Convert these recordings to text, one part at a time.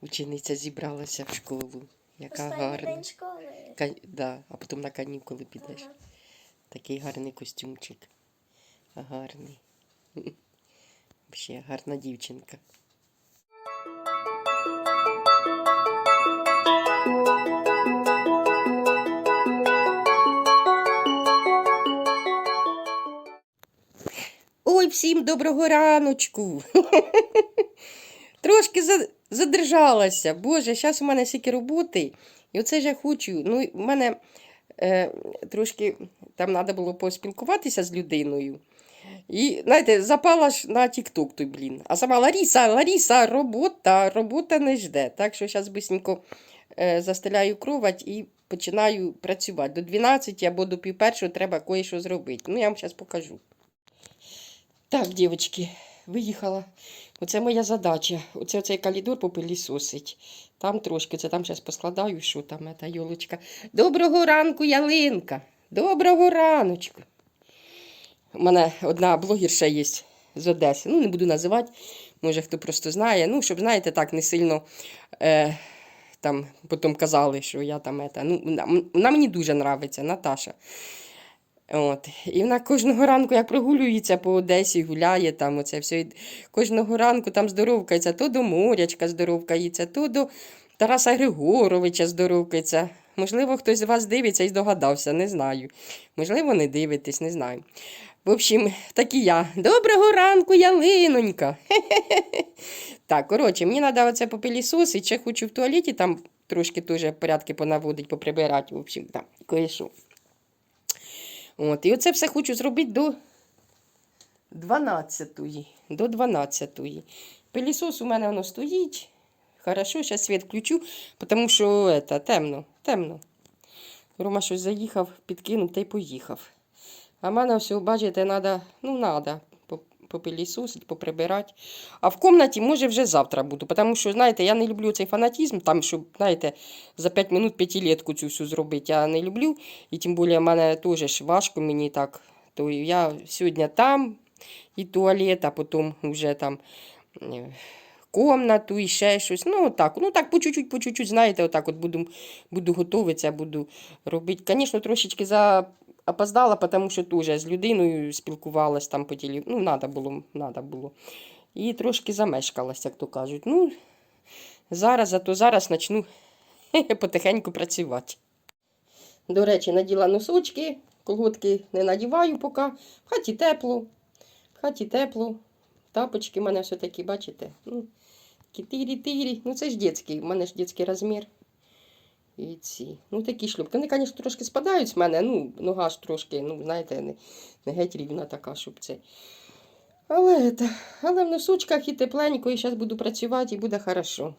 учениця зібралася в школу. Яка Останній гарна. день школи. Ка... Да, а потім на канікули підеш. Ага. Такий гарний костюмчик. Гарний. Ще гарна дівчинка. Ой, всім доброго раночку. Трошки за- задержалася. Боже, зараз у мене стільки роботи. І оце ж я хочу. Ну, в мене е, трошки там треба було поспілкуватися з людиною. І, знаєте, запала ж на Тік-Ток той, блін. А сама Ларіса, Ларіса, робота, робота не жде. Так що зараз бисенько е, застеляю кровать і починаю працювати. До 12 або до пів першого треба кое-що зробити. Ну, я вам зараз покажу. Так, дівчатки, виїхала. Оце моя задача. Оце цей калідор попилісосить. Там трошки, це там зараз поскладаю, що там та йолочка. Доброго ранку, ялинка. Доброго раночку. У мене одна блогерша є з Одеси. Ну, не буду називати, може хто просто знає. Ну, щоб, знаєте, так не сильно е, там потім казали, що я там ета. Ну, вона, мені дуже нравиться, Наташа. От. І вона кожного ранку, як прогулюється по Одесі, гуляє там, оце все. І Кожного ранку там здоровкається, то до морячка здоровкається, то до Тараса Григоровича здоровкається. Можливо, хтось з вас дивиться і здогадався, не знаю. Можливо, не дивитесь, не знаю. В общем, так і я. Доброго ранку, ялинонька. Так, коротше, мені треба оце попилісосити, ще хочу в туалеті там трошки теж порядки понаводити, поприбирати. В общем, так, кое-що. От, і оце все хочу зробити до 12-ї. До 12-ї. Пилісос у мене воно стоїть. Хорошо, зараз світ включу, тому що это, темно, темно. Рома щось заїхав, підкинув та й поїхав. А мене все, бачите, треба, ну, треба попилісосити, поприбирати. А в кімнаті, може, вже завтра буду, тому що, знаєте, я не люблю цей фанатізм, там, щоб, знаєте, за 5 минут п'ятилетку цю всю зробити, я не люблю. І тим більше в мене теж важко мені так. То я сьогодні там і туалет, а потім вже там е, комнату і ще щось. Ну, так, ну так, по чуть-чуть, по чуть-чуть, знаєте, отак от буду, буду готуватися, буду робити. Звісно, трошечки за опоздала, тому що теж з людиною спілкувалась там по тілі. Ну, треба було, надо було. І трошки замешкалась, як то кажуть. Ну, зараз, а то зараз почну потихеньку працювати. До речі, наділа носочки, колготки не надіваю поки. В хаті тепло. В хаті тепло. Тапочки в мене все такі, бачите? Ну, такі тирі-тирі. Ну, це ж дитячий, в мене ж дитячий розмір. І ці. Ну, такі шлюпки. Вони, звісно, трошки спадають з мене. Ну, нога ж трошки, ну, знаєте, не, не геть рівна така, щоб це. Але, це, але в носочках і тепленько, і зараз буду працювати, і буде хорошо.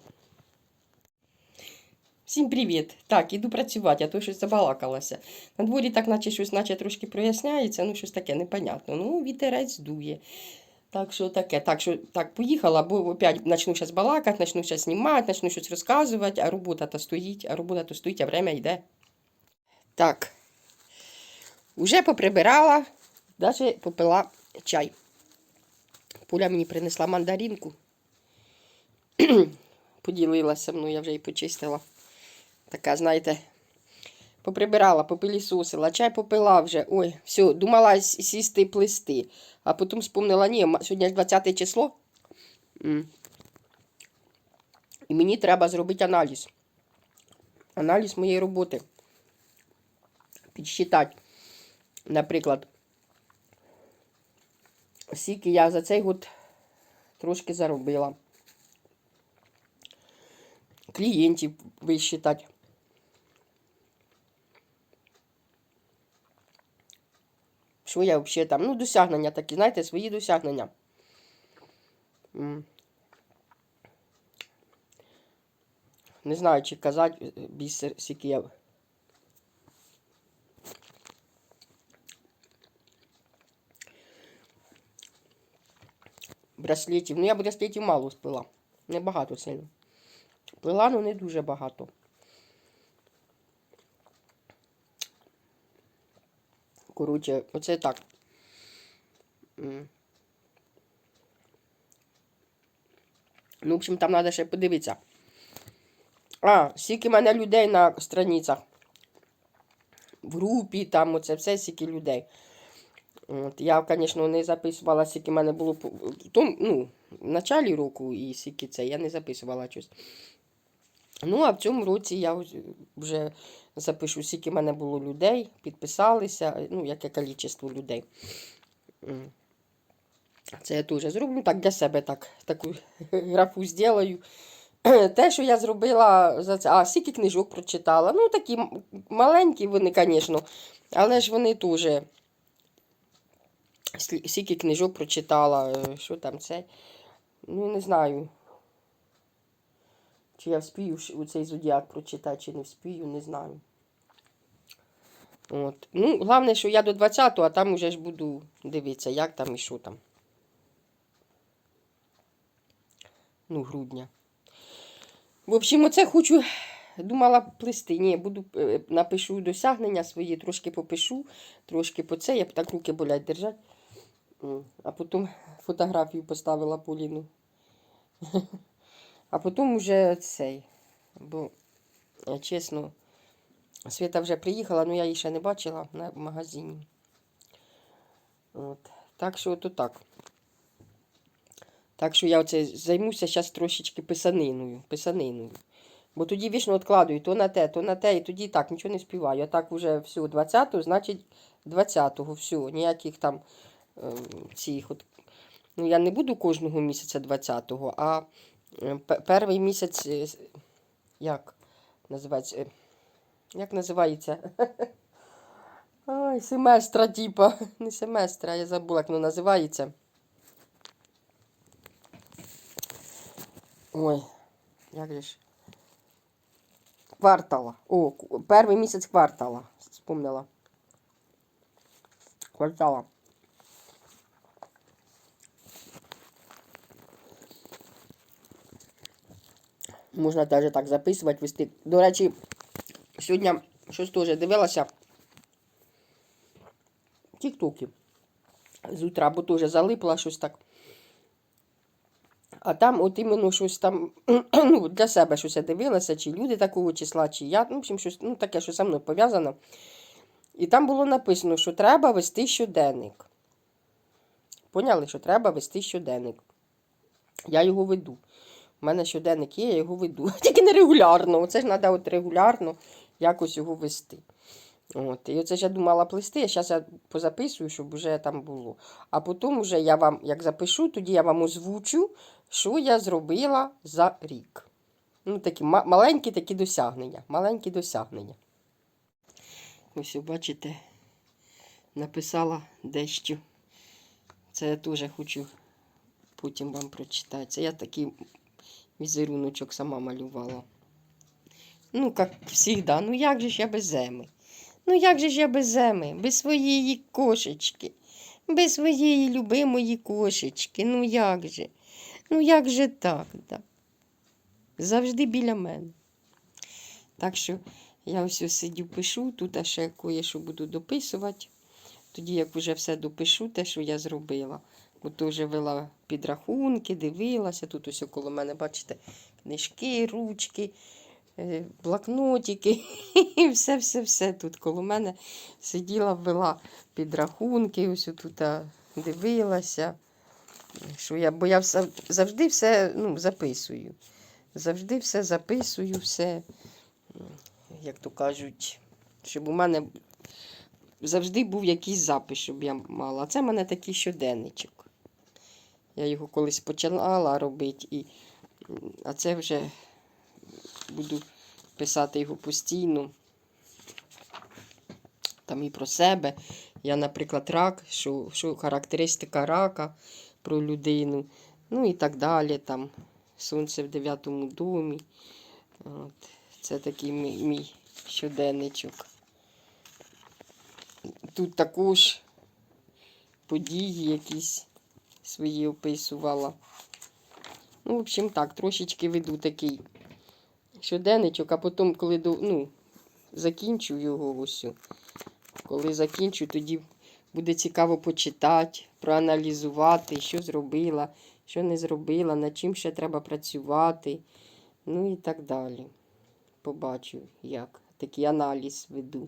Всім привіт! Так, іду працювати, а то щось забалакалася. На дворі так, наче щось наче трошки проясняється, ну щось таке непонятно. Ну, вітерець дує. Так що таке, так що так, поїхала, бо опять почну зараз балакати, почну зараз знімати, почну щось розказувати, а робота то стоїть, а робота то стоїть, а время йде. Так. Уже поприбирала, навіть попила чай. Пуля мені принесла мандаринку. Поділилася мною, я вже її почистила. Така, знаєте, поприбирала, попилісосила, чай попила вже. Ой, все, думала сісти плести. А потім спомнила, ні, сьогодні ж 20 число. І мені треба зробити аналіз. Аналіз моєї роботи. Підсчитати, наприклад, скільки я за цей год трошки заробила. Клієнтів висчитати. Що я взагалі там? Ну, досягнення такі, знаєте, свої досягнення. Не знаю, чи казати е, бісер Сікєв. Браслетів. Ну, я браслетів мало спила. Небагато сильно. Пила, ну не дуже багато. Коротше, оце так. Ну, в общем, там треба ще подивитися. А, скільки в мене людей на страницях. В групі, там оце все скільки людей. От, я, звісно, не записувала, скільки в мене було ну, в началі року і скільки це, я не записувала щось. Ну, а в цьому році я вже запишу, скільки в мене було людей, підписалися, ну, яке кількість людей. Це я теж зроблю так для себе так, таку графу зроблю. Те, що я зробила за це. А, скільки книжок прочитала. Ну, такі маленькі вони, звісно, але ж вони теж. Скільки книжок прочитала, е, що там це. Ну, не знаю. Чи я вспію цей зодіак прочитати, чи не вспію, не знаю. От. Ну, головне, що я до 20-го, а там уже ж буду дивитися, як там і що там. Ну, грудня. В общем, оце хочу, думала плести. Ні, буду е, напишу досягнення свої, трошки попишу, трошки по це, я б так руки болять держать. А потім фотографію поставила Поліну. А потім вже цей. Бо, е, чесно, Свята вже приїхала, але я її ще не бачила в магазині. От. Так що то так. Так що я оце займуся зараз трошечки писаниною. писаниною. Бо тоді вічно відкладую то на те, то на те, і тоді так нічого не співаю. А так вже все, 20-го, значить 20-го, все, ніяких там ем, цих от. Ну, я не буду кожного місяця 20-го, а е, перший місяць, е, як називається? Е, Як називається? Ой, семестра, типа. Не семестра, я забула, як воно називається. Ой, як же ж? Квартала. О, перший місяць квартала. Вспомнила. Квартала. Можна навіть так записувати, вести. До речі, сьогодні щось теж дивилася. Тіктоки. З утра, бо теж залипла щось так. А там от іменно щось там ну, для себе щось я дивилася, чи люди такого числа, чи я, ну, в общем, щось ну, таке, що зі мною пов'язано. І там було написано, що треба вести щоденник. Поняли, що треба вести щоденник. Я його веду. У мене щоденник є, я його веду. Тільки не регулярно. Оце ж треба от регулярно якось його вести. От. І оце ж я думала плести, а зараз я позаписую, щоб вже там було. А потім вже я вам, як запишу, тоді я вам озвучу, що я зробила за рік. Ну, такі маленькі такі досягнення. Маленькі досягнення. Ось, бачите, написала дещо. Це я теж хочу потім вам прочитати. Це я такий візеруночок сама малювала. Ну, як завжди, ну як же ж я без земи? Ну як же ж я без земи, без своєї кошечки, без своєї любимої кошечки. Ну як же? Ну як же так? Да? Завжди біля мене. Так що я ось сидю, пишу, тут а ще кое-що буду дописувати. Тоді, як вже все допишу, те, що я зробила. Бо то вже вела підрахунки, дивилася. Тут ось около мене, бачите, книжки, ручки, е, блокнотики. І все-все-все тут коло мене сиділа, вела підрахунки, ось тут дивилася. Що я, бо я завжди все ну, записую. Завжди все записую, все, як то кажуть, щоб у мене завжди був якийсь запис, щоб я мала. А це в мене такий щоденничок. Я його колись починала робити, і, а це вже буду писати його постійно. Там і про себе. Я, наприклад, рак, що, що характеристика рака про людину, ну і так далі. Там Сонце в дев'ятому домі. От. Це такий мій, мій щоденничок. Тут також події якісь свої описувала. Ну, в общем, так, трошечки веду такий щоденничок, а потім, коли до, ну, закінчу його ось. Коли закінчу, тоді буде цікаво почитати, проаналізувати, що зробила, що не зробила, над чим ще треба працювати, ну і так далі. побачу, як. Такий аналіз веду.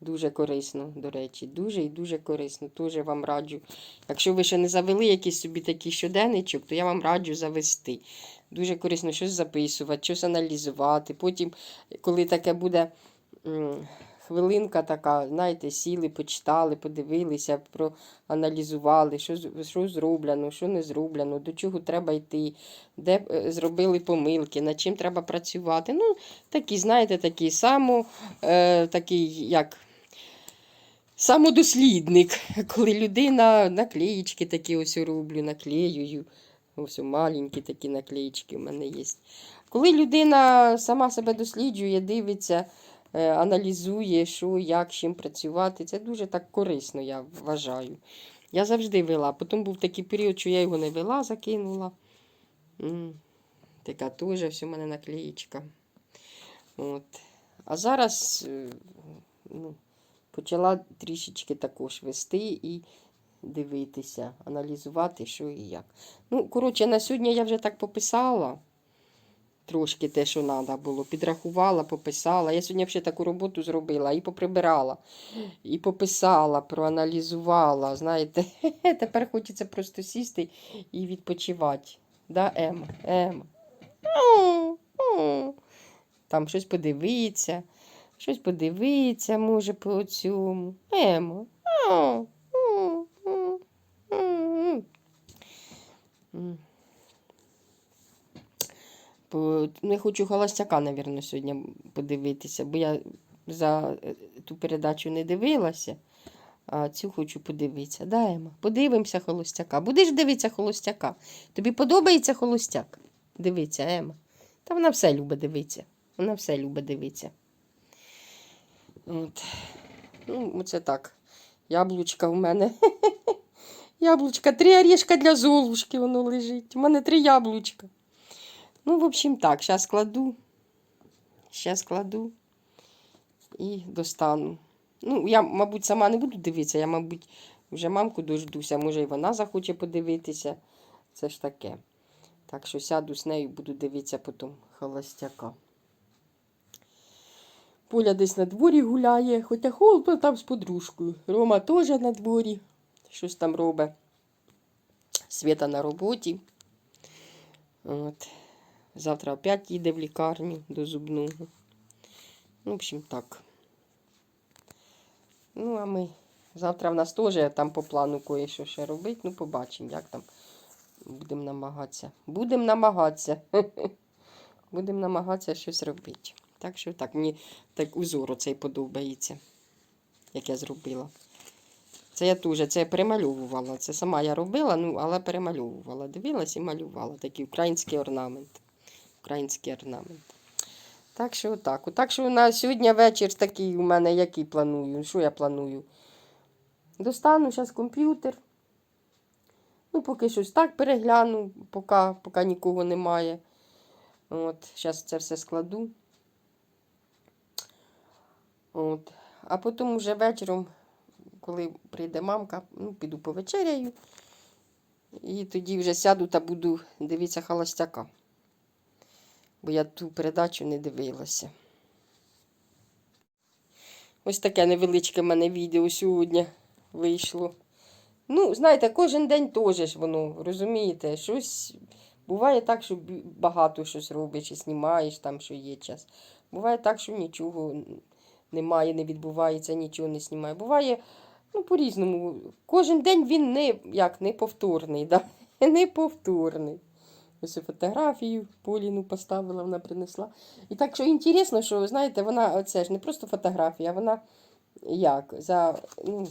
Дуже корисно, до речі, дуже і дуже корисно. Дуже вам раджу. Якщо ви ще не завели якийсь собі такий щоденничок, то я вам раджу завести. Дуже корисно щось записувати, щось аналізувати. Потім, коли таке буде хвилинка така, знаєте, сіли, почитали, подивилися, проаналізували, що, що зроблено, що не зроблено, до чого треба йти, де е, зробили помилки, над чим треба працювати. Ну, такі, знаєте, такі само, е, такий, як самодослідник, коли людина наклеїчки такі ось роблю, наклеюю. Ось маленькі такі наклеїчки в мене є. Коли людина сама себе досліджує, дивиться, е, аналізує, що, як, чим працювати, це дуже так корисно, я вважаю. Я завжди вела. Потім був такий період, що я його не вела, закинула. Така теж все в мене наклеїчка. От. А зараз е, ну, почала трішечки також вести і дивитися, аналізувати, що і як. Ну, коротше, на сьогодні я вже так пописала. Трошки те, що треба було. Підрахувала, пописала. Я сьогодні взагалі таку роботу зробила і поприбирала, і пописала, проаналізувала. Знаєте, тепер хочеться просто сісти і відпочивати. Да, Ема? Ема. Там щось подивитися, щось подивитися, може, по цьому. Емо. Я хочу холостяка, мабуть, сьогодні подивитися, бо я за е, ту передачу не дивилася, а цю хочу подивитися. Да? Подивимося холостяка. Будеш дивитися холостяка? Тобі подобається холостяк? Дивиться, Ема. Та вона все любить дивитися. Вона все любить дивитися. От. Ну, оце так. Яблучка в мене. Яблучка, три орешка для Золушки воно лежить. У мене три яблучка. Ну, в общем, так, зараз кладу. Зараз кладу і достану. Ну, я, мабуть, сама не буду дивитися, я, мабуть, вже мамку дождуся, може, і вона захоче подивитися. Це ж таке. Так що сяду з нею, буду дивитися потім холостяка. Поля десь на дворі гуляє, хоча холодно там з подружкою. Рома теж на дворі. Щось там робить. Свята на роботі. От. Завтра опять їде в лікарню до зубного. Ну, в общем, так. Ну, а ми завтра в нас теж там по плану кое-що ще робити. Ну, побачимо, як там. Будемо намагатися. Будемо намагатися. Будемо намагатися щось робити. Так що так, мені так узор оцей подобається, як я зробила. Це я теж це я перемальовувала. Це сама я робила, ну, але перемальовувала. Дивилась і малювала. Такий український орнамент. Український орнамент. Так що отак. Так що на сьогодні вечір такий у мене, який планую. Що я планую? Достану зараз комп'ютер. Ну, поки щось так перегляну, поки, поки нікого немає. От, зараз це все складу. От. А потім вже вечором, коли прийде мамка, ну, піду повечеряю. І тоді вже сяду та буду дивитися холостяка. Бо я ту передачу не дивилася. Ось таке невеличке в мене відео сьогодні вийшло. Ну, знаєте, кожен день теж ж воно, розумієте, щось буває так, що багато щось робиш і знімаєш там, що є час. Буває так, що нічого немає, не відбувається, нічого не знімає. Буває, ну, по-різному. Кожен день він не, як, неповторний, да? неповторний. Ось фотографію Поліну поставила, вона принесла. І так, що інтересно, що, знаєте, вона, це ж не просто фотографія, вона як, за, ну,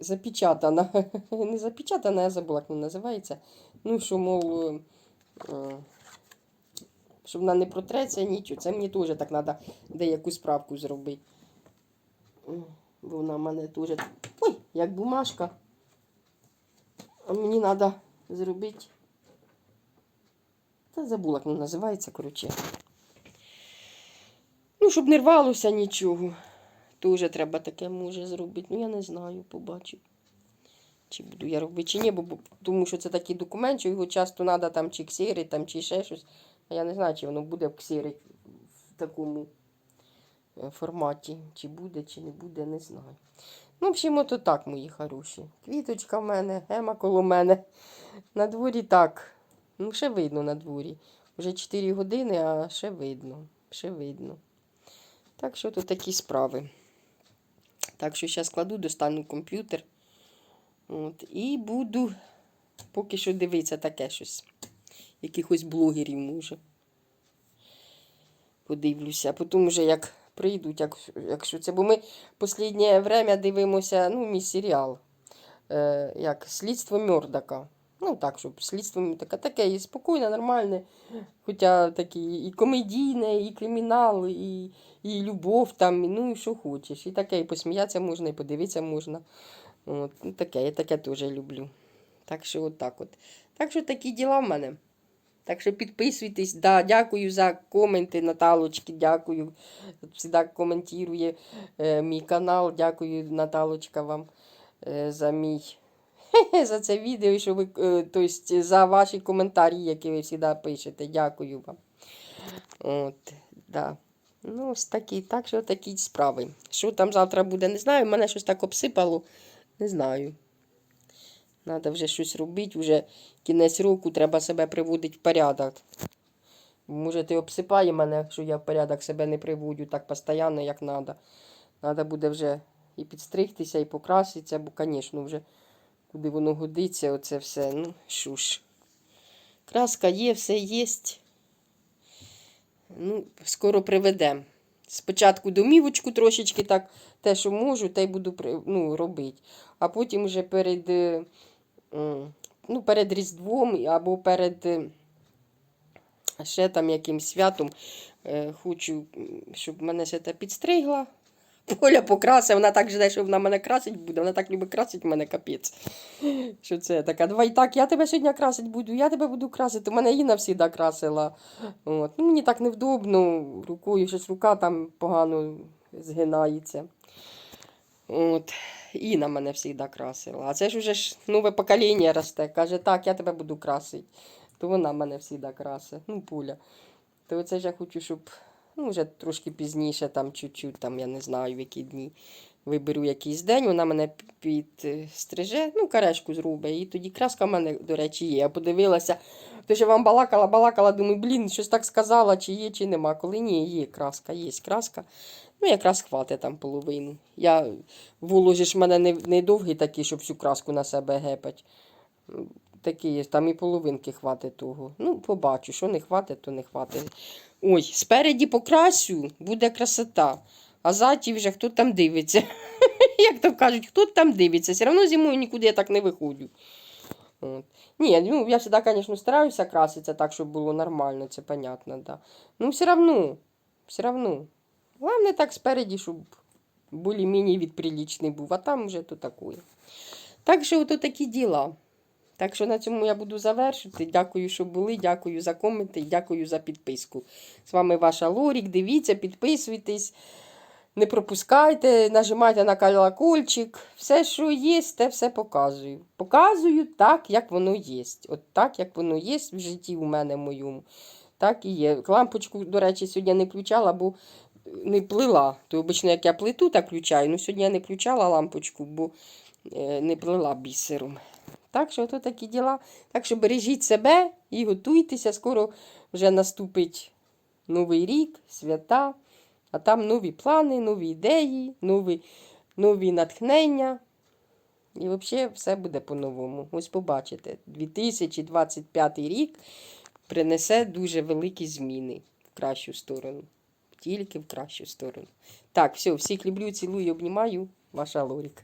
запечатана. Не запечатана, я забула, як вона називається. Ну, що, мов, е, що вона не протреться, нічого. Це мені теж так треба деяку справку зробити. Бо вона в мене теж. Ой, як бумажка. А мені треба зробити. Та забула, як вона називається, коротше. Ну, щоб не рвалося нічого. Тоже треба таке може зробити. Ну, я не знаю, побачу. Чи буду я робити, чи ні, бо, тому що це такий документ, що його часто треба там чи ксери, там, чи ще щось. Я не знаю, чи воно буде ксері в такому е, форматі. Чи буде, чи не буде, не знаю. Ну, в общем, ото так, мої хороші. Квіточка в мене, Ема коло мене. На дворі так. Ну, ще видно на дворі. Вже 4 години, а ще видно. Ще видно. Так що тут такі справи. Так що зараз кладу, достану комп'ютер. От, і буду поки що дивитися таке щось. Якихось блогерів може. Подивлюся. Потім вже як прийдуть, як, якщо це. Бо ми останнє время дивимося, ну, мій серіал. Е, як Слідство Мьордака. Ну, так, щоб слідство Мьордака. Таке і спокійне, нормальне. Хоча такі і комедійне, і кримінал, і, і любов там, ну і що хочеш. І таке, і посміятися можна, і подивитися можна. От, ну, таке, я таке теж люблю. Так що от так от. Так що такі діла в мене. Так що підписуйтесь. Да, дякую за коменти, Наталочки, дякую. Всегда коментує е, мій канал. Дякую, Наталочка, вам е, за мій. За це відео, що ви, е, то есть, за ваші коментарі, які ви завжди пишете. Дякую вам. От, да. Ну, ось такі, так що такі справи. Що там завтра буде, не знаю. Мене щось так обсипало, не знаю. Треба вже щось робити, вже кінець року треба себе приводити в порядок. Може, ти обсипає мене, що я в порядок себе не приводжу так постійно, як треба. Треба буде вже і підстригтися, і покраситися, бо, звісно, вже куди воно годиться, оце все. Ну, що ж. Краска є, все є. Ну, скоро приведемо. Спочатку домівочку трошечки так, те, що можу, те й буду ну, робити. А потім вже перед, е, ну, перед Різдвом або перед е, ще там якимсь святом е, хочу, щоб мене ще підстригла. Поля покрасила, вона так жде, що вона мене красить буде. Вона так любить красить мене капець. Що це така? Давай так, я тебе сьогодні красить буду, я тебе буду красити. Мене Інна завжди красила. От. Ну, мені так невдобно, рукою щось рука там погано згинається. От. Інна мене завжди красила. А це ж уже ж нове покоління росте. Каже, так, я тебе буду красити. То вона мене завжди красить. Ну, пуля. То оце ж я хочу, щоб ну, вже трошки пізніше, там чуть-чуть, там, я не знаю, в які дні виберу якийсь день, вона мене підстриже, ну, карешку зробить. І тоді краска в мене, до речі, є. Я подивилася, то що вам балакала, балакала, думаю, блін, щось так сказала, чи є, чи нема. Коли ні, є краска, є краска. Ну, якраз хватить там половину. Я воложі ж мене не, не довгий такий, щоб всю краску на себе гепать. Такий є, там і половинки хватить того. Ну, побачу, що не хватить, то не хватить. Ой, спереді покрасю, буде красота. А ззаді вже хто там дивиться. Як то кажуть, хто там дивиться. Все одно зимою нікуди я так не виходжу. От. Ні, ну я завжди, звісно, стараюся краситися так, щоб було нормально, це понятно, да. Ну, все одно, все одно. Головне так спереді, щоб більш-менш відприлічний був, а там вже то таке. Так що ото такі діла. Так що на цьому я буду завершити. Дякую, що були. Дякую за коменти дякую за підписку. З вами ваша Лорік. Дивіться, підписуйтесь, не пропускайте, нажимайте на колокольчик. Все, що є, те все показую. Показую так, як воно є. От так, як воно є в житті у мене моєму. Так і є. Лампочку, до речі, сьогодні не включала, бо не плила. То обично, як я плиту, так включаю. Ну, сьогодні я не включала лампочку, бо е, не плила бісером. Так що то такі діла. Так що бережіть себе і готуйтеся. Скоро вже наступить новий рік, свята, а там нові плани, нові ідеї, нові, нові натхнення. І взагалі все буде по-новому. Ось побачите, 2025 рік принесе дуже великі зміни в кращу сторону. Тільки в кращу сторону. Так, все, всіх люблю, цілую, обнімаю. Ваша Лоріка.